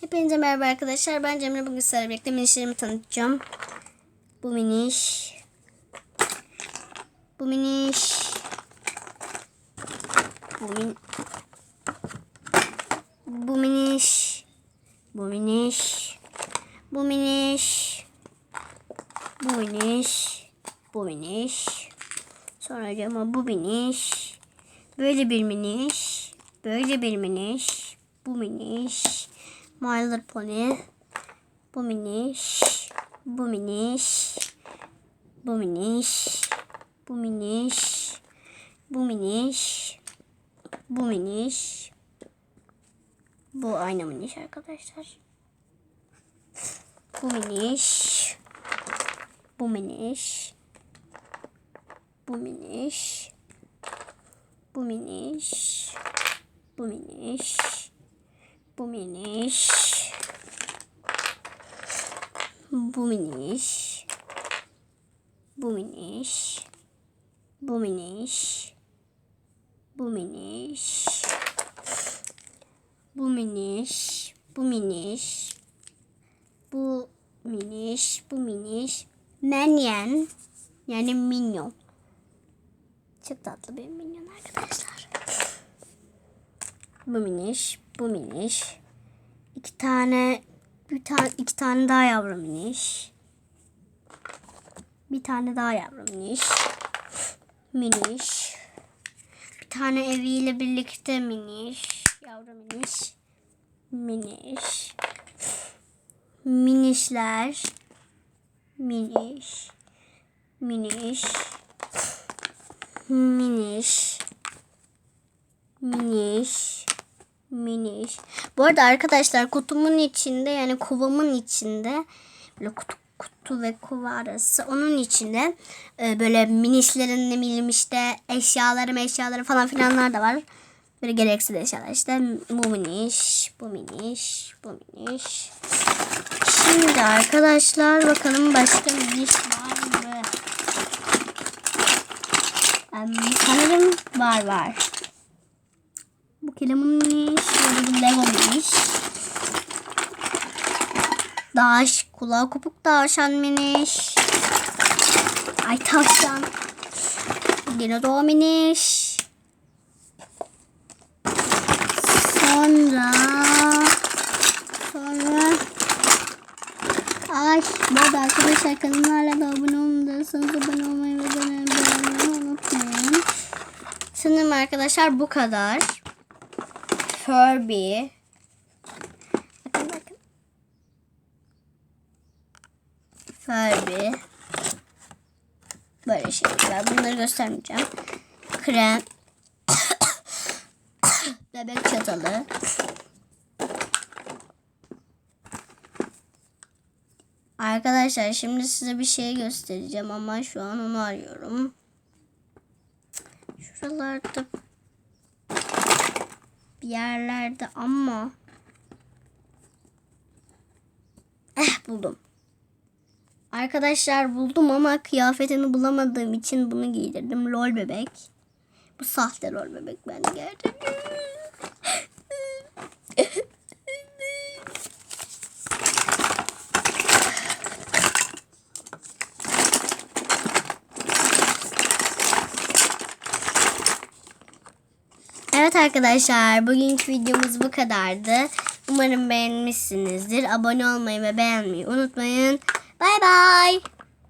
Hepinize merhaba arkadaşlar. Ben Cemre. Bugün sizlerle birlikte minişlerimi tanıtacağım. Bu miniş. Bu miniş. Bu min... Bu miniş. Bu miniş. Bu miniş. Bu miniş. Bu miniş. Sonra ama bu miniş. Böyle bir miniş. Böyle bir miniş. Bu miniş. My Little Pony. Bu miniş. Bu miniş. Bu miniş. Bu miniş. Bu miniş. Bu miniş. Bu aynı miniş arkadaşlar. Bu miniş. Bu miniş. Bu miniş. Bu miniş. Bu miniş. Bu miniş. Bu miniş. Bu miniş. Bu miniş. Bu miniş. Bu miniş. Bu miniş. Bu miniş. Bu miniş. Menyen. Yani minyon. Çok tatlı bir minyon arkadaşlar. Bu miniş, bu miniş. İki tane, bir tane, iki tane daha yavru miniş. Bir tane daha yavru miniş. Miniş. Bir tane eviyle birlikte miniş. Yavru miniş. Miniş. Minişler. Miniş. Miniş. Miniş. Miniş. Miniş. Bu arada arkadaşlar kutumun içinde yani kovamın içinde böyle kutu, kutu ve kova arası onun içinde e, böyle minişlerin ne bileyim işte eşyaları eşyaları falan filanlar da var. Böyle gereksiz eşyalar işte bu miniş, bu miniş, bu miniş. Şimdi arkadaşlar bakalım başka miniş var mı? Em, sanırım var var. Kelimemiş. Legomiş. Daş, kulağı kopuk tavşan miniş. Ay tavşan. Doğu miniş. Sonra sonra Ay bu arada arkadaşlar kanallarla da abone olmadıysanız abone olmayı ve beğenmeyi unutmayın. Sanırım arkadaşlar bu kadar. Furby. Bakın bakın. Furby. Böyle şeyler. Bunları göstermeyeceğim. Krem. Bebek çatalı. Arkadaşlar şimdi size bir şey göstereceğim ama şu an onu arıyorum. Şuralarda bir yerlerde ama eh buldum. Arkadaşlar buldum ama kıyafetini bulamadığım için bunu giydirdim. Lol bebek. Bu sahte lol bebek ben gerçekten. Evet arkadaşlar bugünkü videomuz bu kadardı. Umarım beğenmişsinizdir. Abone olmayı ve beğenmeyi unutmayın. Bay bay.